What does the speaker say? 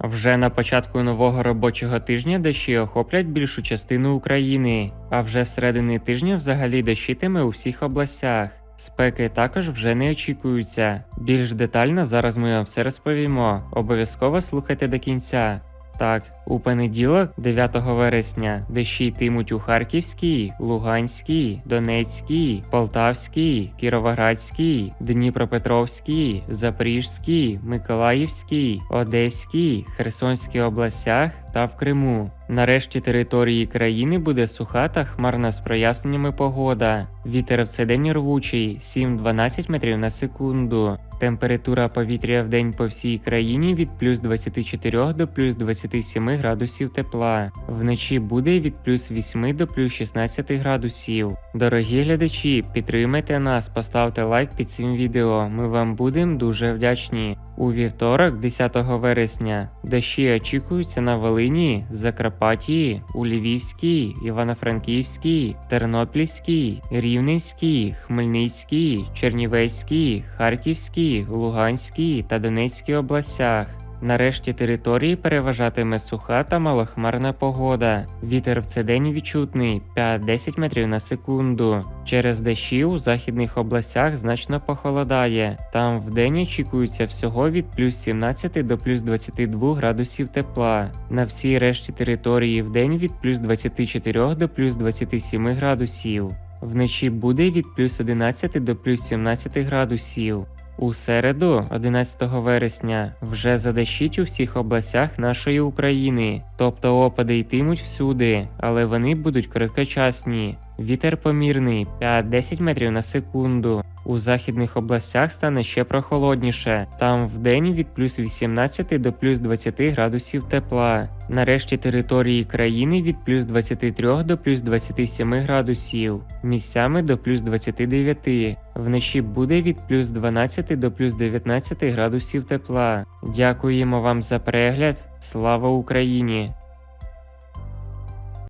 Вже на початку нового робочого тижня дощі охоплять більшу частину України, а вже з середини тижня взагалі дощитиме у всіх областях. Спеки також вже не очікуються. Більш детально зараз ми вам все розповімо. Обов'язково слухайте до кінця. Так, у понеділок, 9 вересня, дощі йтимуть у Харківській, Луганській, Донецькій, Полтавській, Кіровоградській, Дніпропетровській, Запорізькій, Миколаївській, Одеській, Херсонській областях та в Криму. Нарешті території країни буде суха та хмарна з проясненнями погода. Вітер в цей день рвучий 7-12 метрів на секунду. Температура повітря в день по всій країні від плюс 24 до плюс 27 градусів тепла. Вночі буде від плюс 8 до плюс 16 градусів. Дорогі глядачі, підтримайте нас, поставте лайк під цим відео. Ми вам будемо дуже вдячні. У вівторок, 10 вересня, дощі очікуються на Волині, Закарпатії, у Львівській, Івано-Франківській, Тернопільській, Рівненській, Хмельницькій, Чернівецькій, Харківській, Луганській та Донецькій областях. Нарешті території переважатиме суха та малохмарна погода. Вітер в цей день відчутний 5-10 метрів на секунду. Через дощі у західних областях значно похолодає. Там вдень очікується всього від плюс 17 до плюс 22 градусів тепла. На всій решті території вдень від плюс 24 до плюс 27 градусів. Вночі буде від плюс 11 до плюс 17 градусів. У середу, 11 вересня, вже задащить у всіх областях нашої України, тобто опади йтимуть всюди, але вони будуть короткочасні. Вітер помірний 5-10 метрів на секунду. У західних областях стане ще прохолодніше. Там вдень від плюс 18 до плюс 20 градусів тепла. Нарешті території країни від плюс 23 до плюс 27 градусів, місцями до плюс 29. Вночі буде від плюс 12 до плюс 19 градусів тепла. Дякуємо вам за перегляд. Слава Україні!